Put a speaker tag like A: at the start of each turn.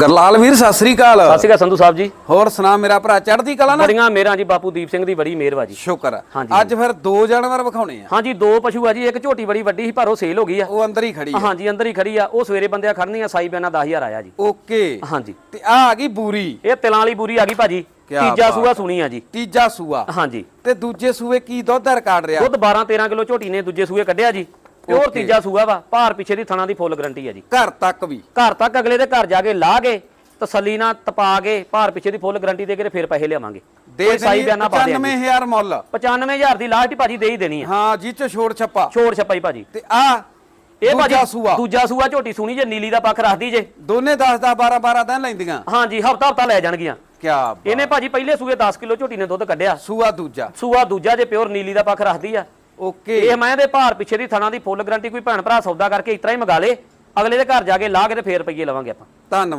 A: ਗਰਲਾਲ ਵੀਰ ਸਤਿ ਸ੍ਰੀ ਅਕਾਲ।
B: ਸਤਿ ਸ਼੍ਰੀ ਅਕਾਲ ਸੰਧੂ ਸਾਹਿਬ ਜੀ।
A: ਹੋਰ ਸੁਣਾ ਮੇਰਾ ਭਰਾ ਚੜ੍ਹਦੀ ਕਲਾ ਨਾ
B: ਬੜੀਆਂ ਮੇਰਾਂ ਜੀ ਬਾਪੂ ਦੀਪ ਸਿੰਘ ਦੀ ਬੜੀ ਮਿਹਰਬਾਨੀ ਜੀ।
A: ਸ਼ੁਕਰ ਆ।
B: ਹਾਂਜੀ,
A: ਅੱਜ ਫਿਰ ਦੋ ਜਾਨਵਰ ਵਿਖਾਉਣੇ ਆ।
B: ਹਾਂਜੀ ਦੋ ਪਸ਼ੂ ਆ ਜੀ ਇੱਕ ਝੋਟੀ ਬੜੀ ਵੱਡੀ ਸੀ ਪਰ ਉਹ ਸੇਲ ਹੋ ਗਈ ਆ।
A: ਉਹ ਅੰਦਰ ਹੀ ਖੜੀ ਆ।
B: ਹਾਂਜੀ ਅੰਦਰ ਹੀ ਖੜੀ ਆ। ਉਹ ਸਵੇਰੇ ਬੰਦਿਆਂ ਖੜਨੀ ਆ ਸਾਈ ਬਿਆਨਾ 10000 ਆਇਆ ਜੀ।
A: ਓਕੇ।
B: ਹਾਂਜੀ।
A: ਤੇ ਆ ਆ ਗਈ ਬੂਰੀ।
B: ਇਹ ਤਿਲਾਂ ਵਾਲੀ ਬੂਰੀ ਆ ਗਈ ਭਾਜੀ।
A: ਕਿਆ
B: ਤੀਜਾ
A: ਬਾਤ।
B: ਸੂਆ ਸੁਣੀ ਆ ਜੀ।
A: ਤੀਜਾ ਸੂਆ।
B: ਹਾਂਜੀ।
A: ਤੇ ਦੂਜੇ ਸੂਏ ਕੀ ਦੁੱਧ ਦਾ ਰਿਕਾਰਡ ਰਿਹਾ?
B: ਦੁੱਧ 12 13 ਕਿਲੋ ਝੋਟੀ ਨੇ ਦੂਜੇ ਸੂਏ ਕੱਢਿਆ ਜੀ। ਪਿਓਰ ਤੀਜਾ ਸੂਆ ਵਾ ਭਾਰ ਪਿੱਛੇ ਦੀ ਥਣਾ ਦੀ ਫੁੱਲ ਗਰੰਟੀ ਆ ਜੀ।
A: ਘਰ ਤੱਕ ਵੀ।
B: ਘਰ ਤੱਕ ਅਗਲੇ ਦੇ ਘਰ ਜਾ ਕੇ ਲਾ ਕੇ ਤਸੱਲੀ ਨਾਲ ਤਪਾ ਕੇ ਭਾਰ ਪਿੱਛੇ ਦੀ ਫੁੱਲ ਗਰੰਟੀ ਦੇ ਕੇ ਫਿਰ ਪੈਸੇ ਲਿਆਵਾਂਗੇ।
A: ਦੇ
B: ਸਾਈ ਬਿਆਨਾ ਪਾ ਦੇ
A: 95000 ਮੁੱਲ।
B: 95000 ਦੀ ਲਾਸਟ ਹੀ ਭਾਜੀ ਦੇ ਹੀ ਦੇਣੀ ਆ।
A: ਹਾਂ ਜੀ ਚ ਛੋੜ ਛੱਪਾ।
B: ਛੋੜ ਛਪਾਈ ਭਾਜੀ।
A: ਤੇ ਆ
B: ਇਹ ਭਾਜੀ
A: ਦੂਜਾ ਸੂਆ।
B: ਦੂਜਾ ਸੂਆ ਝੋਟੀ ਸੁਣੀ ਜੇ ਨੀਲੀ ਦਾ ਪੱਖ ਰੱਖਦੀ ਜੇ।
A: ਦੋਨੇ 10 10 12 12 ਦਿਨ ਲੈਂਦੀਆਂ।
B: ਹਾਂਜੀ ਹਫਤਾ ਹਫਤਾ ਲੈ ਜਾਣਗੀਆਂ।
A: ਕਿਆ
B: ਇਹਨੇ ਭਾਜੀ ਪਹਿਲੇ ਸੂਏ 10 ਕਿਲੋ ਝੋਟੀ ਨੇ ਦੁੱਧ ਕੱਢਿਆ।
A: ਸੂਆ ਦੂਜਾ।
B: ਸੂਆ ਦੂਜਾ ਜੇ ਪਿਓਰ ਨੀਲੀ ਦਾ ਪੱਖ ਰੱਖਦੀ ਆ।
A: ਓਕੇ।
B: ਇਹ ਮੈਂ ਦੇ ਭਾਰ ਪਿੱਛੇ ਦੀ ਥਣਾ ਦੀ ਫੁੱਲ ਗਰੰਟੀ ਕੋਈ ਭੈਣ ਭਰਾ ਸੌਦਾ ਕਰਕੇ ਇਤਰਾ ਹੀ ਮੰਗਾ ਲੇ। ਅਗਲੇ ਦੇ ਘਰ ਜਾ ਕੇ ਲਾ ਕੇ ਤੇ ਫੇਰ ਰੁਪਈਏ ਲਵਾਂਗੇ ਆਪਾਂ।
A: ਧੰਨਵਾਦ।